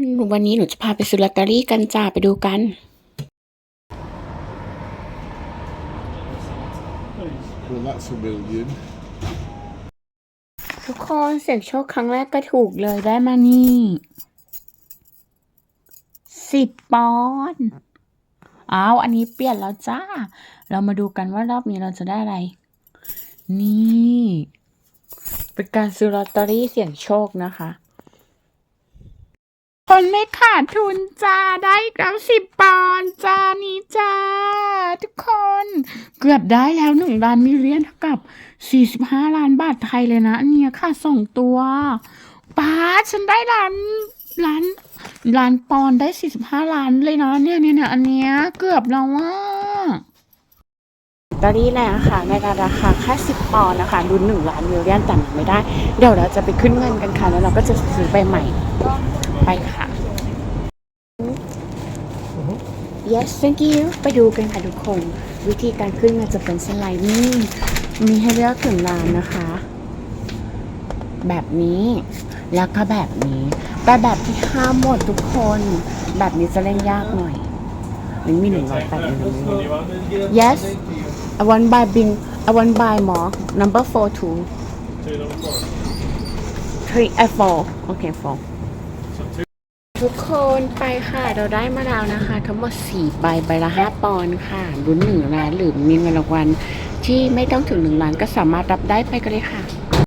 นวันนี้หนูจะพาไปซื้อลอตเตอรี่กันจ้าไปดูกัน Well, that's a million. ทุกคนเสี่ยงโชคครั้งแรกก็ถูกเลยได้มานี่สิบปอนด์อ้าวอันนี้เปลี่ยนแล้วจ้า เรามาดูกันว่ารอบนี้เราจะได้อะไร นี่ เป็นการซื้อลอตเตอรี่เสี่ยงโชคนะคะ คนไม่ขาดทุนจ้าได้กแล้วสิบปอนด์จ้านี้จ้า ทุกคน เกือบได้แล้วหนึ่งล้านมิลเลียนเท่ากับสี่สิบห้าล้านบาทไทยเลยนะ เนี้ยค่ะส่งตัวป้าฉันได้ล้านล้านล้านปอนได้สี่สิบห้าล้านเลยนะเนี่ยเนี่ยเนี่ยอันเนี้ยเกือบแล้วว่าลอตเตอรี่แรงค่ะในราคาแค่สิบปอนด์นะคะรุ่นหนึ่งล้านมิลเลียนแต่ยังไม่ได้ เดี๋ยวเราจะไปขึ้นเงินกันค่ะแล้วเราก็จะซื้อไปใหม่ ไปค่ะ yes thank you ไปดูกันค่ะทุกคน วิธีการขึ้นมันจะเป็นสไลด์นี่มีให้เลือกถึงล้านนะคะ แบบนี้แล้วก็แบบนี้แต่แบบที่ห้ามหมดทุกคน แบบนี้จะเล่นยากหน่อยมันมีหนึ่งร้อยแปดหนึ่ง yes I want buy bing I want buy more number four two three uh, four okay four ทุกคนไปค่ะเราได้มาแล้วนะคะ ทั้งหมด4ใบใบละ5ปอนด์ค่ะลุ้นหนึ่งล้านหรือมีเงินรางวัลที่ไม่ต้องถึงหนึ่งล้านก็สามารถรับได้ไปกันเลยค่ะ